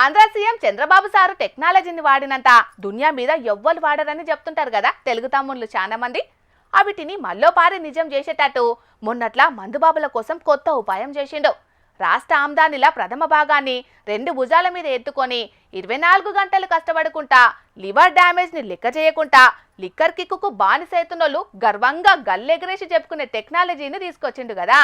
Andhra CM Chandrababu sir టెక్నాలజీని వాడినంత దునియా మీద ఎవ్వరు వాడరని చెప్తుంటారు కదా తెలుగు తమ్ముళ్ళు చాలా మంది. అవిటిని మల్లోపారి నిజం చేసేటట్టు మొన్నట్లా మందుబాబుల కోసం కొత్త ఉపాయం చేసిండు. రాష్ట్ర ఆమ్దానిల ప్రథమ భాగాన్ని రెండు భుజాల మీద ఎత్తుకొని ఇరవై నాలుగు గంటలు కష్టపడుకుంటా లివర్ డ్యామేజ్ని లెక్క చేయకుండా లిక్కర్ కిక్కుకు బానిసైతున్నోళ్ళు గర్వంగా గల్లెగరేసి చెప్పుకునే టెక్నాలజీని తీసుకొచ్చిండు కదా.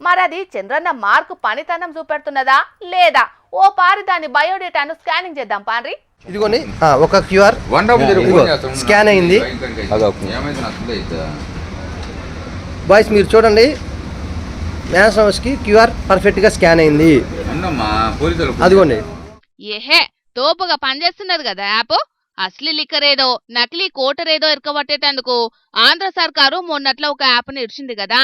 మరది చంద్రన్న మార్కు పనితనం చూపెడుతున్నదా లేదా? ఓ పారి దాని బయోడేటాను స్కానింగ్ చేద్దాం పాన్రి ఇదిగోండి. ఆ, ఒక క్యూఆర్. స్కాన్ అయింది. బాయ్స్ మీరు చూడండి. హౌస్కి క్యూఆర్ పర్ఫెక్ట్గా స్కాన్ అయింది. అదిగోండి. ఏహే తోపుగా పనిచేస్తున్నది కదా యాప్? అసలు లిక్కర్ ఏదో నకిలీ కోటర్ ఏదో ఇరకబట్టేటందుకు ఆంధ్ర సర్కారు మొన్నట్లో ఒక యాప్ని ఇచ్చింది కదా.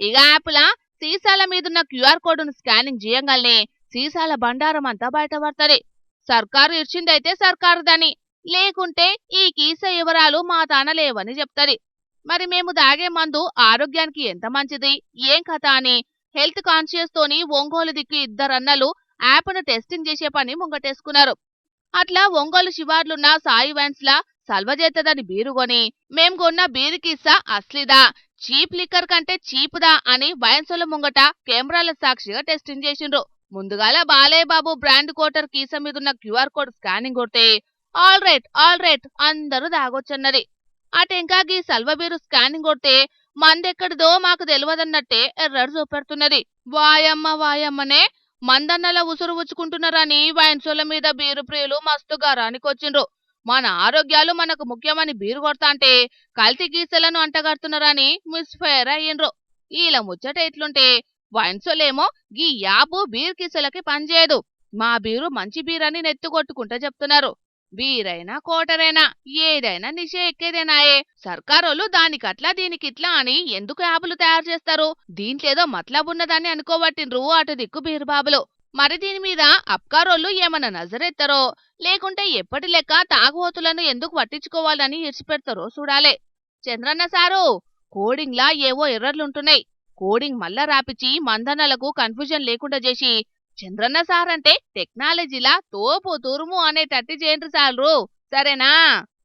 ఇక యాప్లా సీసాల మీదున్న క్యూఆర్ కోడ్ను స్కానింగ్ చేయంగానే సీసాల బండారం అంతా బయటపడతది సర్కారు ఇచ్చిందైతే సర్కారుదని లేకుంటే ఈ కీస వివరాలు మా తాన లేవని చెప్తది. మరి మేము దాగే మందు ఆరోగ్యానికి ఎంత మంచిది? ఏం కథ అని హెల్త్ కాన్షియస్ తోని ఒంగోలు దిక్కు ఇద్దరన్నలు యాప్ను టెస్టింగ్ చేసే పని ముంగటేసుకున్నారు. అట్లా ఒంగోలు శివార్లున్న సాయి వ్యాన్స్ లా సల్వజేతదని బీరుగొని మేం కొన్న బీరు కిస్సా అస్లిదా చీప్ లిక్కర్ కంటే చీప్దా అని వయన్సుల ముంగట కెమెరాల సాక్షిగా టెస్టింగ్ చేసిండ్రు. ముందుగాల బాలయ్యబాబు బ్రాండ్ కోటర్ కీస మీదున్న క్యూఆర్ కోడ్ స్కానింగ్ కొడితే ఆల్ రైట్ ఆల్ రైట్ అందరూ దాగొచ్చన్నది అటెంకా గీ సల్వబీరు స్కానింగ్ కొడితే మందెక్కడిదో మాకు తెలియదన్నట్టే ఎర్రడు చూపెడుతున్నది. వాయమ్మ వాయమ్మనే మందన్నల ఉసురు ఉచ్చుకుంటున్నారని వైన్సోల మీద బీరు ప్రియులు మస్తు గారానికొచ్చిండ్రు మన ఆరోగ్యాలు మనకు ముఖ్యమని బీరు కొడతాంటే కల్తీ గీసెలను అంటగడుతున్నారని మిస్ఫైర్ అయ్యిండ్రు. ఈల ముచ్చట ఎట్లుంటే వైన్సోలేమో గీ యాపు బీర్ గీసెలకి పనిచేయదు మా బీరు మంచి బీరని నెత్తుకొట్టుకుంటా చెప్తున్నారు. బీరైనా కోటరైనా ఏదైనా నిషే ఎక్కేదేనాయే సర్కారోళ్ళు దానికట్లా దీనికిట్లా అని ఎందుకు యాపులు తయారు చేస్తారు? దీంట్లేదో మతలబ్ అనుకోబట్టిండ్రు అటు దిక్కు బీరుబాబులు. మరి దీని మీద అప్కారోళ్ళు ఏమన్నా నజరెత్తారో? లేకుంటే ఎప్పటి లెక్క తాగుబోతులను ఎందుకు పట్టించుకోవాలని ఇడిచిపెడతారో చూడాలే. చంద్రన్న సారు కోడింగ్లా ఏవో ఎర్రర్లుంటున్నాయి. కోడింగ్ మళ్ళా రాపిచ్చి మందనలకు కన్ఫ్యూజన్ లేకుండా చేసి చంద్రన్న సార్ అంటే టెక్నాలజీలా తోపు తురుము అనేటట్టు చేయండి సార్లు. సరేనా?